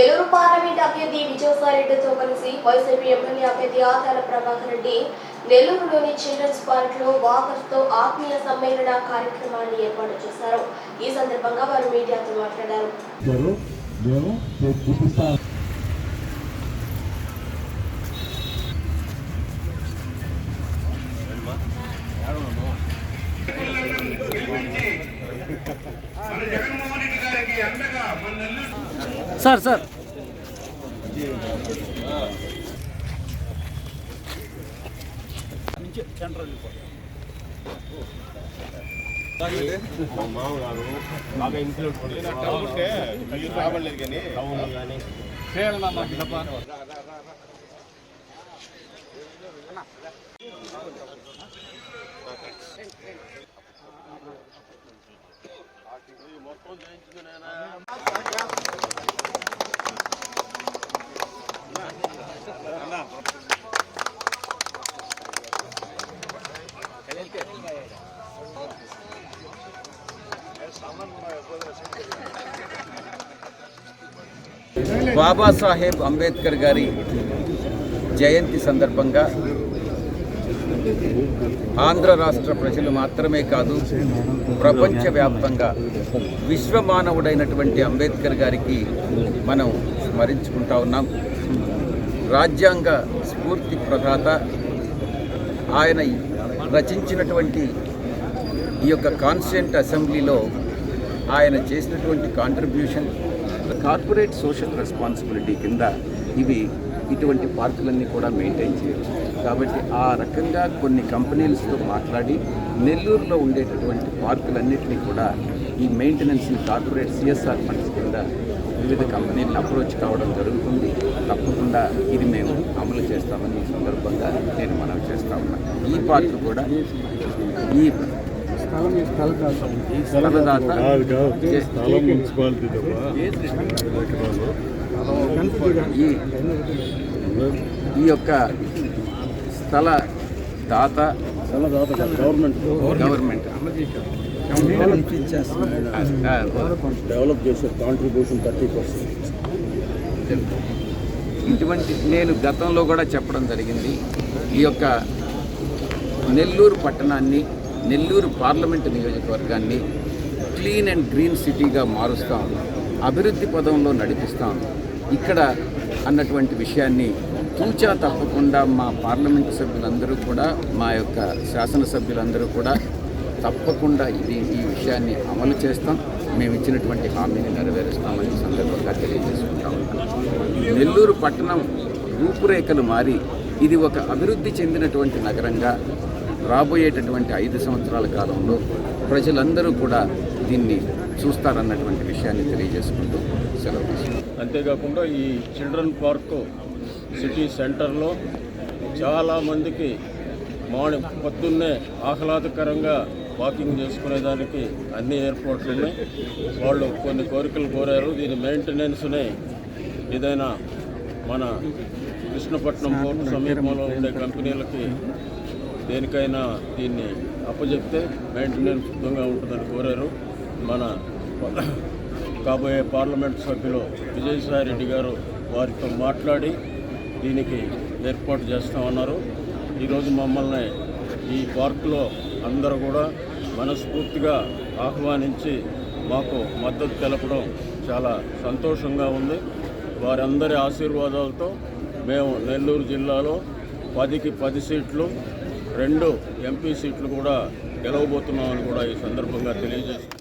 Nellore parliament అభ్యర్థి విజయసాయిరెడ్డితో కలిసి YCP MLA అభ్యర్థి ఆదాల ప్రభాకర్ రెడ్డి నెల్లూరులోని చిల్డ్రన్స్ పార్క్లో వాకర్స్తో ఆత్మీయ సమ్మేళన కార్యక్రమాన్ని ఏర్పాటు చేశారు. ఈ సందర్భంగా వారు మీడియాతో మాట్లాడారు. గారు మేము రేపు చూపిస్తాం సార్ సార్. మా మామగారు బాగా ఇన్ఫ్లుయెన్స్ కాబట్టి రాబడలేదు కానీ అవును కానీ బాబాసాహెబ్ అంబేద్కర్ గారి జయంతి సందర్భంగా ఆంధ్ర రాష్ట్ర ప్రజలు మాత్రమే కాదు ప్రపంచవ్యాప్తంగా విశ్వమానవుడైనటువంటి అంబేద్కర్ గారికి మనం స్మరించుకుంటా ఉన్నాం. రాజ్యాంగ స్ఫూర్తి ప్రదాత ఆయన రచించినటువంటి ఈ యొక్క కాన్స్టిట్యూంట్ అసెంబ్లీలో ఆయన చేసినటువంటి కాంట్రిబ్యూషన్ కార్పొరేట్ సోషల్ రెస్పాన్సిబిలిటీ కింద ఇవి ఇటువంటి పార్కులన్నీ కూడా మెయింటైన్ చేయవచ్చు కాబట్టి ఆ రకంగా కొన్ని కంపెనీలతో మాట్లాడి నెల్లూరులో ఉండేటటువంటి పార్కులన్నింటినీ కూడా ఈ మెయింటెనెన్స్ని కార్పొరేట్ సిఎస్ఆర్ ఫండ్స్ కింద వివిధ కంపెనీలను అప్రోచ్ కావడం జరుగుతుంది. తప్పకుండా ఇది మేము అమలు చేస్తామని ఈ సందర్భంగా నేను మనవి చేస్తా ఉన్నాను ఈ పార్క్ కూడా ఈ స్థలదాత ఈ ఈ యొక్క స్థల దాత గవర్నమెంట్ గవర్నమెంట్. డెవలప్ చేసే కాంట్రిబ్యూషన్ థర్టీ పర్సెంట్. ఇటువంటి నేను గతంలో కూడా చెప్పడం జరిగింది. ఈ యొక్క నెల్లూరు పట్టణాన్ని నెల్లూరు పార్లమెంటు నియోజకవర్గాన్ని క్లీన్ అండ్ గ్రీన్ సిటీగా మారుస్తాం అభివృద్ధి పదంలో నడిపిస్తాం ఇక్కడ అన్నటువంటి విషయాన్ని తూచా తప్పకుండా మా పార్లమెంటు సభ్యులందరూ కూడా మా యొక్క శాసనసభ్యులందరూ కూడా తప్పకుండా ఇది ఈ విషయాన్ని అమలు చేస్తాం. మేము ఇచ్చినటువంటి హామీని నెరవేరుస్తామని సందర్భంగా తెలియజేసుకుంటాం నెల్లూరు పట్టణం రూపురేఖలు మారి ఇది ఒక అభివృద్ధి చెందినటువంటి నగరంగా రాబోయేటటువంటి ఐదు సంవత్సరాల కాలంలో ప్రజలందరూ కూడా దీన్ని చూస్తారన్నటువంటి విషయాన్ని తెలియజేసుకుంటూ సెలవు తీసుకుంటాం అంతేకాకుండా ఈ చిల్డ్రన్ పార్క్ సిటీ సెంటర్లో చాలామందికి మార్నింగ్ పొద్దున్నే ఆహ్లాదకరంగా వాకింగ్ చేసుకునేదానికి అన్ని ఏర్పాట్లు ఉన్నాయి. వాళ్ళు కొన్ని కోరికలు కోరారు. దీని మెయింటెనెన్స్ని ఏదైనా మన కృష్ణపట్నం పోర్టు సమీపంలో ఉండే కంపెనీలకి దేనికైనా దీన్ని అప్పచెప్తే మెయింటెనెన్స్ శుద్ధంగా ఉంటుందని కోరారు. మన కాబోయే పార్లమెంట్ సభ్యులు విజయసాయి రెడ్డి గారు వారితో మాట్లాడి దీనికి ఏర్పాటు చేస్తామన్నారు. ఈరోజు మమ్మల్ని ఈ పార్కులో అందరూ కూడా మనస్ఫూర్తిగా ఆహ్వానించి మాకు మద్దతు తెలపడం చాలా సంతోషంగా ఉంది. వారందరి ఆశీర్వాదాలతో మేము నెల్లూరు జిల్లాలో పదికి పది సీట్లు రెండు ఎంపీ సీట్లు కూడా గెలవబోతున్నామని కూడా ఈ సందర్భంగా తెలియజేస్తున్నాం